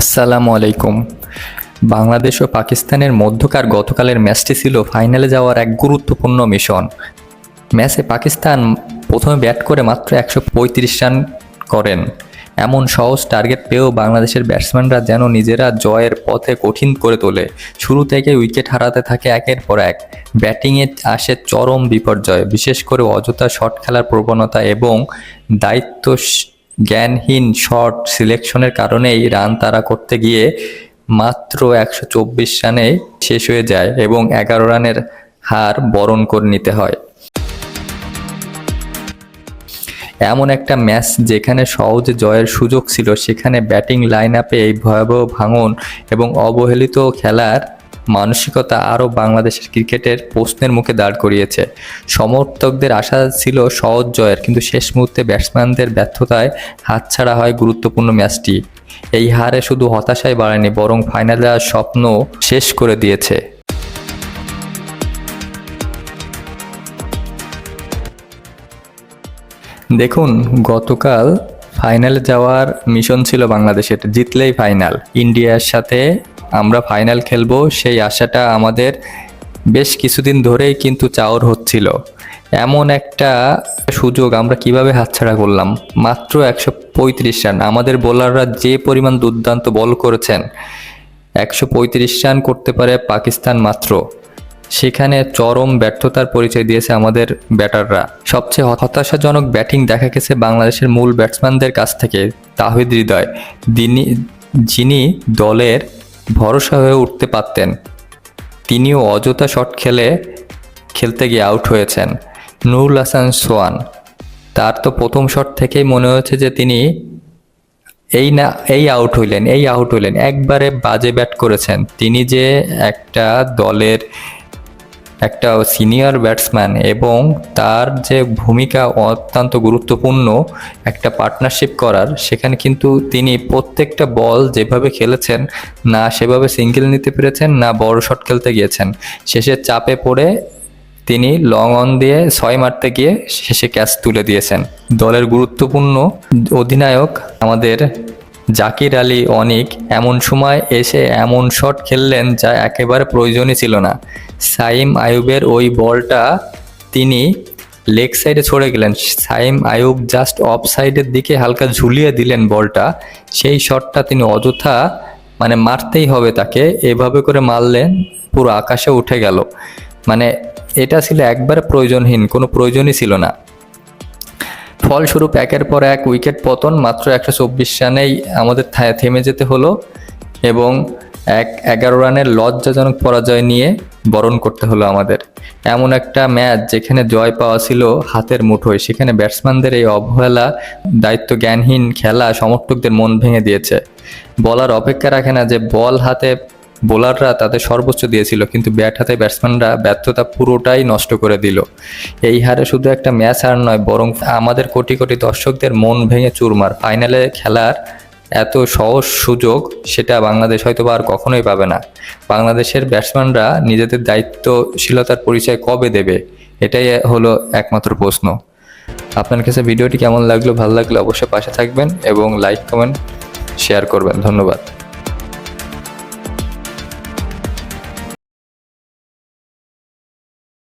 আসসালামু আলাইকুম। বাংলাদেশ ও পাকিস্তানের মধ্যকার গতকালের ম্যাচটি ছিল ফাইনালে যাওয়ার এক গুরুত্বপূর্ণ মিশন। ম্যাচে পাকিস্তান প্রথমে ব্যাট করে মাত্র একশো পঁয়ত্রিশ রান করেন। এমন সহজ টার্গেট পেয়েও বাংলাদেশের ব্যাটসম্যানরা যেন নিজেরা জয়ের পথে কঠিন করে তোলে। শুরু থেকে উইকেট হারাতে থাকে একের পর এক। ব্যাটিংয়ে আসে চরম বিপর্যয়, বিশেষ করে অযথা শট খেলার প্রবণতা এবং দায়িত্ব জ্ঞানহীন শট সিলেকশনের কারণেই রান তাড়া করতে গিয়ে মাত্র একশো চব্বিশ রানে শেষ হয়ে যায় এবং এগারো রানের হার বরণ করে নিতে হয়। এমন একটা ম্যাচ যেখানে সহজে জয়ের সুযোগ ছিল, সেখানে ব্যাটিং লাইন আপে এই ভয়াবহ ভাঙন এবং অবহেলিত খেলার মানসিকতা আরও বাংলাদেশের ক্রিকেটের প্রশ্নের মুখে দাঁড় করিয়েছে। সমর্থকদের আশা ছিল সহজ জয়ের, কিন্তু শেষ মুহূর্তে ব্যাটসম্যানদের ব্যর্থতায় হাতছাড়া হয় গুরুত্বপূর্ণ ম্যাচটি। এই হারে শুধু হতাশাই বাড়েনি, বরং ফাইনালে স্বপ্ন শেষ করে দিয়েছে। দেখুন, গতকাল ফাইনালে যাওয়ার মিশন ছিল বাংলাদেশের, জিতলেই ফাইনাল। ইন্ডিয়ার সাথে আমরা ফাইনাল খেলব, সেই আশাটা আমাদের বেশ কিছুদিন ধরেই কিন্তু চাওর হচ্ছিল। এমন একটা সুযোগ আমরা কীভাবে হাতছাড়া করলাম? মাত্র একশো পঁয়ত্রিশ রান। আমাদের বোলাররা যে পরিমাণ দুর্দান্ত বল করেছেন, একশো পঁয়ত্রিশ রান করতে পারে পাকিস্তান মাত্র। সেখানে চরম ব্যর্থতার পরিচয় দিয়েছে আমাদের ব্যাটাররা। সবচেয়ে হতাশাজনক ব্যাটিং দেখা গেছে বাংলাদেশের মূল ব্যাটসম্যানদের কাছ থেকে, তাহিদ হৃদয়। যিনি যিনি দলের ভরসা হয়ে উঠতে পারতেন। তিনিও অযথা শট খেলে, খেলতে গিয়ে আউট হয়েছেন। নুরুল হাসান সোয়ান। তার তো প্রথম শট থেকেই মনে হয়েছে যে তিনি এই না, এই আউট হইলেন, এই আউট হইলেন। একবারে বাজে ব্যাট করেছেন। তিনি যে একটা দলের একটা সিনিয়র ব্যাটসম্যান এবং তার যে ভূমিকা অত্যন্ত গুরুত্বপূর্ণ একটা পার্টনারশিপ করার, সেখানে কিন্তু তিনি প্রত্যেকটা বল যেভাবে খেলেছেন, না সেভাবে সিঙ্গেল নিতে পেরেছেন, না বড় শট খেলতে গিয়েছেন। শেষে চাপে পড়ে তিনি লং অন দিয়ে ছয় মারতে গিয়ে শেষে ক্যাচ তুলে দিয়েছেন। দলের গুরুত্বপূর্ণ অধিনায়ক আমাদের জাকির আলী অনিক, এমন সময় এসে এমন শট খেললেন যা একেবারে প্রয়োজনই ছিল না। সাইম আয়ুবের ওই বলটা তিনি লেগ সাইডে ছড়ে গেলেন। সাইম আয়ুব জাস্ট অফ সাইডের দিকে হালকা ঝুলিয়ে দিলেন বলটা। সেই শটটা তিনি অযথা মানে মারতেই হবে তাকে। এভাবে করে মারলেন, পুরো আকাশে উঠে গেল। মানে এটা ছিল একবারে প্রয়োজনহীন, কোনো প্রয়োজনই ছিল না। ফলস্বরূপ একের পর এক উইকেট পতন, মাত্র একশো চব্বিশ রানেই আমাদের থেমে যেতে হলো এবং এক এগারো রানের লজ্জাজনক পরাজয় নিয়ে বরণ করতে হলো আমাদের। এমন একটা ম্যাচ যেখানে জয় পাওয়া ছিল হাতের মুঠোয়, সেখানে ব্যাটসম্যানদের এই অবহেলা দায়িত্ব জ্ঞানহীন খেলা সমর্থকদের মন ভেঙে দিয়েছে। বলার অপেক্ষা রাখে না যে বল হাতে বোলাররা তাদের সর্বোচ্চ দিয়েছিল, কিন্তু ব্যাট হাতে ব্যাটসম্যানরা ব্যর্থতা পুরোটাই নষ্ট করে দিল। এই হারে শুধু একটা ম্যাচ আর নয়, বরং আমাদের কোটি কোটি দর্শকদের মন ভেঙে চুরমার। ফাইনালে খেলার এত সহজ সুযোগ, সেটা বাংলাদেশ হয়তো আর কখনোই পাবে না। বাংলাদেশের ব্যাটসম্যানরা নিজেদের দায়িত্বশীলতার পরিচয় কবে দেবে, এটাই হলো একমাত্র প্রশ্ন। আপনার কাছে ভিডিওটি কেমন লাগল, ভালো লাগলে অবশ্যই পাশে থাকবেন এবং লাইক কমেন্ট শেয়ার করবেন। ধন্যবাদ।